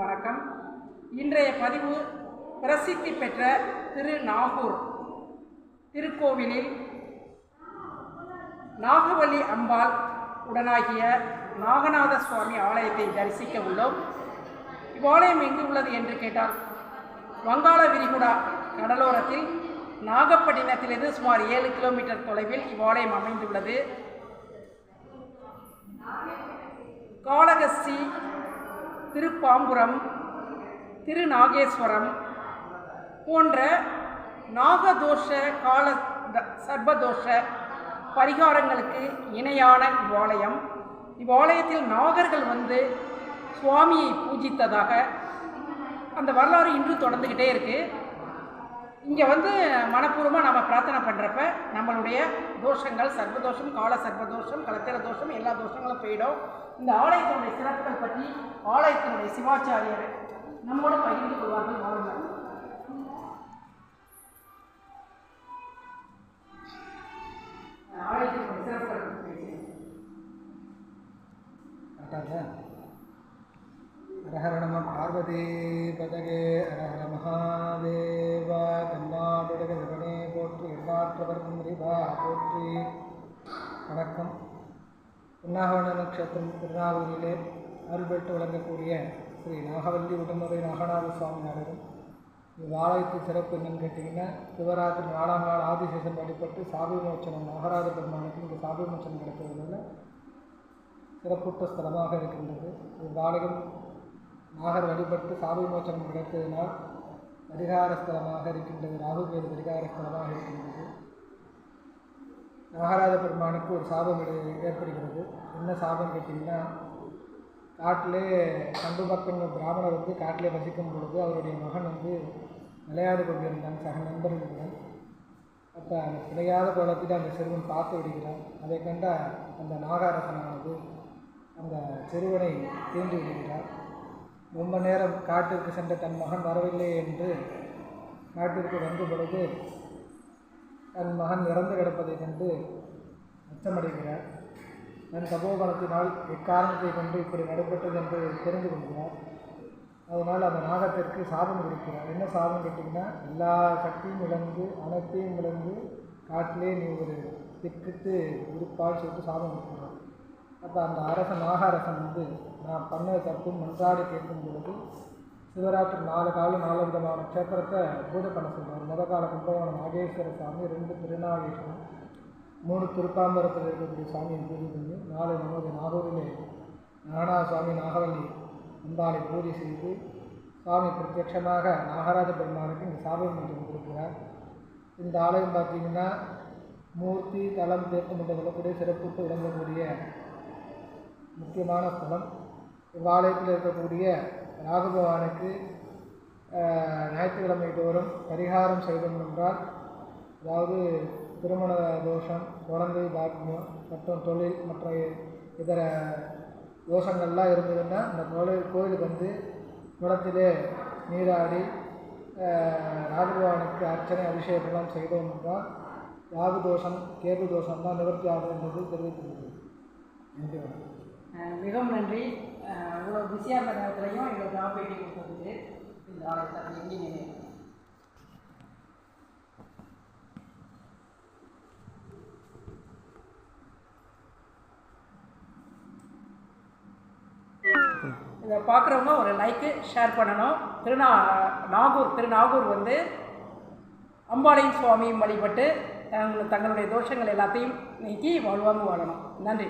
வணக்கம். இன்றைய பதிவு பிரசித்தி பெற்ற திரு நாகூர் திருக்கோவிலில் நாகவல்லி அம்பாள் உடனாகிய நாகநாத சுவாமி ஆலயத்தை தரிசிக்க உள்ளோம். இவ்வாலயம் எங்கு உள்ளது என்று கேட்டால் வங்காள விரிகுடா கடலோரத்தில் நாகப்பட்டினத்திலிருந்து சுமார் ஏழு கிலோமீட்டர் தொலைவில் இவ்வாலயம் அமைந்துள்ளது. காளகஸ்தி திருப்பாம்புரம் திருநாகேஸ்வரம் போன்ற நாகதோஷ கால த- சர்பதோஷ பரிகாரங்களுக்கு இணையான இவ்வாலயம். இவ்வாலயத்தில் நாகர்கள் வந்து சுவாமியை பூஜித்ததாக அந்த வரலாறு இன்று தொடர்ந்துக்கிட்டே இருக்குது இங்கே வந்து மனப்பூர்வமாக நம்ம பிரார்த்தனை பண்ணுறப்ப நம்மளுடைய தோஷங்கள் சர்வதோஷம் கால சர்வதோஷம் கலத்திர தோஷம் எல்லா தோஷங்களும் போயிடும். இந்த ஆலயத்தினுடைய சிறப்புகள் பற்றி ஆலயத்தினுடைய சிவாச்சாரியர் நம்மோட பகிர்ந்து கொள்வார்கள். வாருங்கள். ஆலயத்தினுடைய சிறப்புகள் பற்றி பேசுகிறேன். ஹரஹர நம பார்வதி பதகே ஹரஹர மகாதே. போற்றி. வணக்கம். புன்னாகவன நட்சத்திரம் திருநாவூரிலே அருள்பெற்று வழங்கக்கூடிய ஸ்ரீ நாகவல்லி உடனுரை நாகநாத சுவாமியாரும் இவ்வாலயத்து சிறப்பு என்னன்னு கேட்டிங்கன்னா சிவராத்திரி நாலாம் நாள் ஆதிசேஷன் வழிபட்டு சாபி மோச்சனம் நாகராஜ பெருமானுக்கு இங்கே சாபி மோச்சனம் கிடைக்கிறதுனால சிறப்புற்ற ஸ்தலமாக இருக்கின்றது. இவ்வாலயம் நாகர் வழிபட்டு சாபி மோச்சனம் கிடைத்ததினால் பரிகார ஸ்தலமாக இருக்கின்றது. ராகுகேது பரிகார ஸ்தலமாக இருக்கின்றது. நாகராஜ பெருமானுக்கு ஒரு சாபம் ஏற்படுகிறது. என்ன சாபம் கேட்டிங்கன்னா காட்டிலே கண்டு பக்கம் பிராமணர் வந்து காட்டிலே வசிக்கும் பொழுது அவருடைய மகன் வந்து விளையாடு கொண்டிருந்தான் சக நண்பர்களுடன் அப்போ அந்த கிடையாத கோலத்தில் அந்த சிறுவன் பார்த்து விடுகிறான். அதை கண்ட அந்த நாகாரசனானது அந்த சிறுவனை தீண்டு விடுகிறார் ரொம்ப நேரம் காட்டிற்கு சென்ற தன் மகன் வரவில்லை என்று காட்டிற்கு வந்த பொழுது தன் மகன் இறந்து கிடப்பதைக் கண்டு அச்சமடைகிறார். தன் தபோபலத்தினால் எக்காரணத்தைக் கொண்டு இப்படி நடைபெற்றது என்று தெரிந்து கொள்கிறார். அதனால் அந்த நாகத்திற்கு சாபம் கொடுக்கிறார். என்ன சாபம் கேட்டிங்கன்னா எல்லா சக்தியும் இழந்து அனைத்தையும் இழந்து காட்டிலே நீ ஒரு திக்கிட்டு இருப்பால் சொல்லிட்டு சாபம் கொடுக்கிறார். அப்போ அந்த அரசன் நாகரசன் வந்து நான் பண்ண தப்பு மன்றாடி கேட்கும் பொழுது சிவராத்திரி நாலு காலம் நாலு விதமான க்ஷேத்திரத்தை பூஜை பண்ண சொல்றார். முத கால கும்பகோணம் நாகேஸ்வர சாமி ரெண்டு திருநாகேஸ்வரம் மூணு திருப்பாம்பரத்தில் இருக்கக்கூடிய சாமியை பூஜை பண்ணி நாலு நமது நாகூரிலே நானா சுவாமி நாகவல்லி அம்பாளை பூஜை செய்து சுவாமி பிரத்யட்சமாக நாகராஜ பெருமானுக்கு இங்கே சாபம் மன்றம் கொடுக்கிறார். இந்த ஆலயம் பார்த்தீங்கன்னா மூர்த்தி தலம் தேர்த்து மன்ற விளக்குடைய சிறப்புட்டு விளங்கக்கூடிய முக்கியமான ஸ்தலம். இவ்வாலயத்தில் இருக்கக்கூடிய ராகு பகவானுக்கு ஞாயிற்றுக்கிழமை தோறும் பரிகாரம் செய்தோம் என்றால் அதாவது திருமண தோஷம் குழந்தை பாக்கியம் மற்றும் தொழில் மற்ற இதர தோஷங்கள்லாம் இருந்ததுன்னா அந்த கோயில் கோயிலுக்கு வந்து குளத்திலே நீராடி ஆஹ், அர்ச்சனை அபிஷேகம்லாம் செய்தோம் என்றால் ராகு தோஷம் கேது தான் நிவர்த்தி ஆகும் என்பது தெரிவித்துள்ளது நன்றி மிகவும் நன்றி. பிஸியாக இருந்த நேரத்துலையும் எங்களுக்கு பேட்டி கொடுத்ததுக்கு இந்த ஆலயத்தை எங்கே நினைவு இதை பார்க்குறவங்க ஒரு லைக்கு ஷேர் பண்ணணும். திருநா நாகூர் திருநாகூர் வந்து அம்பாளையும் சுவாமியும் வழிபட்டு தங்கள் தங்களுடைய தோஷங்கள் எல்லாத்தையும் நீக்கி வாழ்வாங்க வாழணும். நன்றி.